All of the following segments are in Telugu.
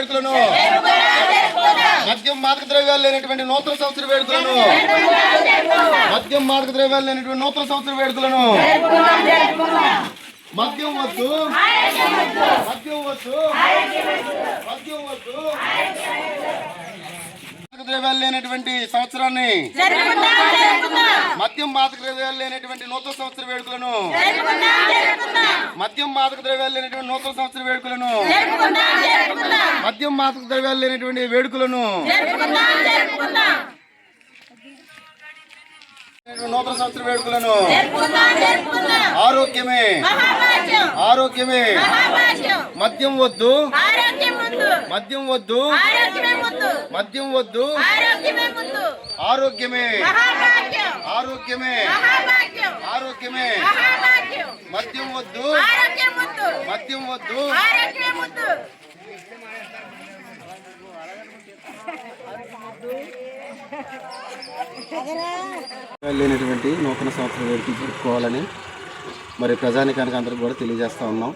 వేడుకలను. మద్యం మాదక ద్రవ్యాలు లేనటువంటి నూతన సంవత్సర వేడుకలను. మద్యం మాదక ద్రవ్యాలు లేనటువంటి నూతన సంవత్సర వేడుకలను. మద్యం వద్దు. మద్యం వద్దు. మద్యం వద్దు. మాదక ద్రవ్యాలు లేనటువంటి సంవత్సరాన్ని మద్యం మాదక ద్రవ్యాలు లేనటువంటి నూతన సంవత్సర వేడుకలను మద్యం మాదక ద్రవ్యాలు లేనటువంటి నూతన సంవత్సర వేడుకలను మద్యం మాదక ద్రవ్యాలు లేనటువంటి వేడుకలను నూతన సంవత్సర వేడుకలను ఆరోగ్యమే. ఆరోగ్యమే. మద్యం వద్దు. మద్యం వద్దు. మద్యం వద్దు. ఆరోగ్యమే ఆరోగ్యమే. ఆరోగ్యమే. మద్యం వద్దు. మద్యం వద్దు. లేనటువంటి నూతన సంవత్సరం వేడుకలు జరుపుకోవాలని మరి ప్రజానికానికి అందరికి కూడా తెలియజేస్తా ఉన్నాం.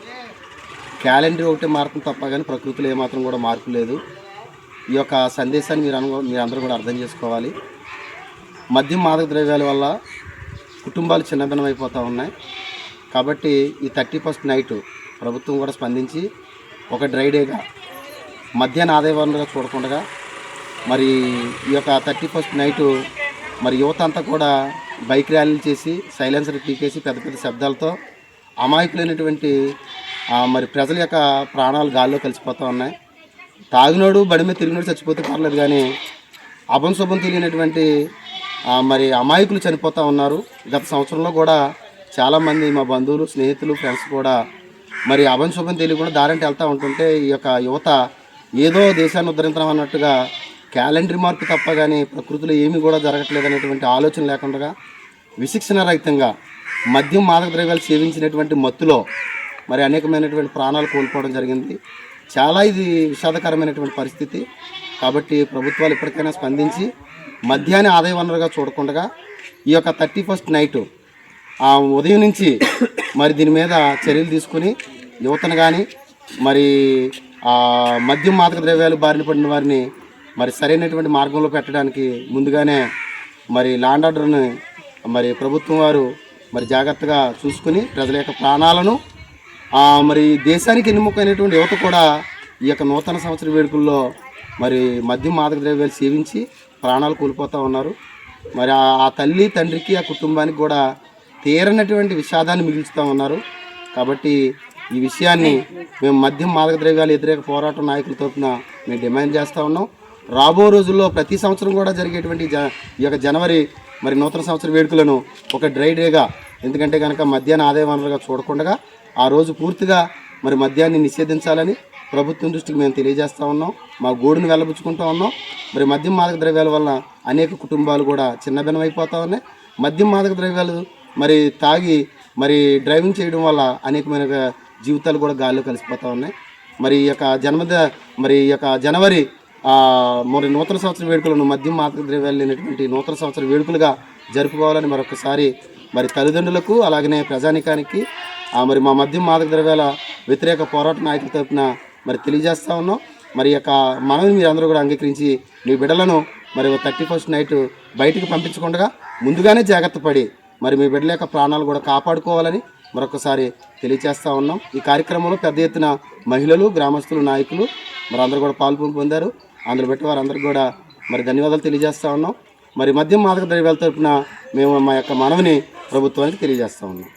క్యాలెండర్ ఒకటి మారుతుంది తప్ప కానీ ప్రకృతిలో ఏమాత్రం కూడా మార్పు లేదు. ఈ యొక్క సందేశాన్ని మీరు అను మీరు అందరూ కూడా అర్థం చేసుకోవాలి. మద్యం మాదక ద్రవ్యాల వల్ల కుటుంబాలు చిన్నభిన్నం అయిపోతూ ఉన్నాయి. కాబట్టి ఈ థర్టీ ఫస్ట్ నైట్ ప్రభుత్వం కూడా స్పందించి ఒక డ్రై డేగా మధ్యాహ్న ఆదాయ వనరుగా చూడకుండా మరి ఈ యొక్క థర్టీ ఫస్ట్ నైటు మరి యువత అంతా కూడా బైక్ ర్యాలీలు చేసి సైలెన్సర్ పీకేసి పెద్ద పెద్ద శబ్దాలతో అమాయకులైనటువంటి మరి ప్రజల యొక్క ప్రాణాలు గాల్లో కలిసిపోతూ ఉన్నాయి. తాగినోడు బడి మీద తిరిగినోడు చచ్చిపోతే పర్లేదు కానీ అభం శుభం తెలియనటువంటి మరి అమాయకులు చనిపోతూ ఉన్నారు. గత సంవత్సరంలో కూడా చాలామంది మా బంధువులు స్నేహితులు ఫ్రెండ్స్ కూడా మరి అభం శుభం తెలియకుండా దారంటే వెళ్తూ ఉంటుంటే ఈ యొక్క యువత ఏదో దేశాన్ని ఉద్ధరించడం అన్నట్టుగా క్యాలెండర్ మార్పు తప్ప కానీ ప్రకృతిలో ఏమీ కూడా జరగట్లేదు అనేటువంటి ఆలోచన లేకుండా విశిక్షణ రహితంగా మద్యం మాదక ద్రవ్యాలు సేవించినటువంటి మత్తులో మరి అనేకమైనటువంటి ప్రాణాలు కోల్పోవడం జరిగింది. చాలా ఇది విషాదకరమైనటువంటి పరిస్థితి. కాబట్టి ప్రభుత్వాలు ఇప్పటికైనా స్పందించి మధ్యాహ్న ఆదాయ వనరుగా చూడకుండా ఈ యొక్క థర్టీ ఫస్ట్ నైటు ఆ ఉదయం నుంచి మరి దీని మీద చర్యలు తీసుకుని యువతను కానీ మరి మద్యం మాదక ద్రవ్యాలు బారిన పడిన వారిని మరి సరైనటువంటి మార్గంలో పెట్టడానికి ముందుగానే మరి లాండ్ ఆర్డర్ని మరి ప్రభుత్వం వారు మరి జాగ్రత్తగా చూసుకుని ప్రజల యొక్క ప్రాణాలను మరి దేశానికి ఎన్నుముకైనటువంటి యువత కూడా ఈ యొక్క నూతన సంవత్సర వేడుకల్లో మరి మద్యం మాదక ద్రవ్యాలు సేవించి ప్రాణాలు కోల్పోతూ ఉన్నారు. మరి ఆ- తల్లి తండ్రికి ఆ కుటుంబానికి కూడా తీరనటువంటి విషాదాన్ని మిగిల్చుతూ ఉన్నారు. కాబట్టి ఈ విషయాన్ని మేము మద్యం మాదక ద్రవ్యాలు వ్యతిరేక పోరాట నాయకుల తరఫున మేము డిమాండ్ చేస్తూ ఉన్నాం. రాబో రోజుల్లో ప్రతి సంవత్సరం కూడా జరిగేటువంటి జ ఈ యొక్క జనవరి మరి నూతన సంవత్సర వేడుకలను ఒక డ్రై డేగా ఎందుకంటే కనుక మధ్యాహ్న ఆదాయ వనరుగా చూడకుండా ఆ రోజు పూర్తిగా మరి మద్యాన్ని నిషేధించాలని ప్రభుత్వం దృష్టికి మేము తెలియజేస్తూ ఉన్నాం. మా గూడును వెళ్ళబుచ్చుకుంటూ ఉన్నాం. మరి మద్యం మాదక ద్రవ్యాల వల్ల అనేక కుటుంబాలు కూడా చిన్నభిన్నం ఉన్నాయి. మద్యం మాదక ద్రవ్యాలు మరి తాగి మరి డ్రైవింగ్ చేయడం వల్ల అనేకమైన జీవితాలు కూడా గాల్లో కలిసిపోతూ ఉన్నాయి. మరి ఈ యొక్క జన్మద మరి ఈ యొక్క జనవరి మరి నూతన సంవత్సర వేడుకలను మద్యం మాదక ద్రవ్యాలు లేనటువంటి నూతన సంవత్సర వేడుకలుగా జరుపుకోవాలని మరొకసారి మరి తల్లిదండ్రులకు అలాగనే ప్రజానికానికి మరి మా మద్యం మాదక ద్రవ్యాల వ్యతిరేక పోరాట నాయకుల తరపున మరి తెలియజేస్తా ఉన్నాం. మరి యొక్క మనవిని మీరు అందరూ కూడా అంగీకరించి మీ బిడ్డలను మరి థర్టీ ఫస్ట్ నైట్ బయటికి పంపించకుండా ముందుగానే జాగ్రత్త పడి మరి మీ బిడ్డల యొక్క ప్రాణాలు కూడా కాపాడుకోవాలని మరొకసారి తెలియజేస్తూ ఉన్నాం. ఈ కార్యక్రమంలో పెద్ద ఎత్తున మహిళలు గ్రామస్తులు నాయకులు మరి అందరూ కూడా పాల్గొని పొందారు. అందులో పెట్టి వారందరికీ కూడా మరి ధన్యవాదాలు తెలియజేస్తా ఉన్నాం. మరి మద్యం మాదక ద్రవ్యాల తరపున మేము మా యొక్క మనవిని ప్రభుత్వానికి తెలియజేస్తా ఉన్నాం.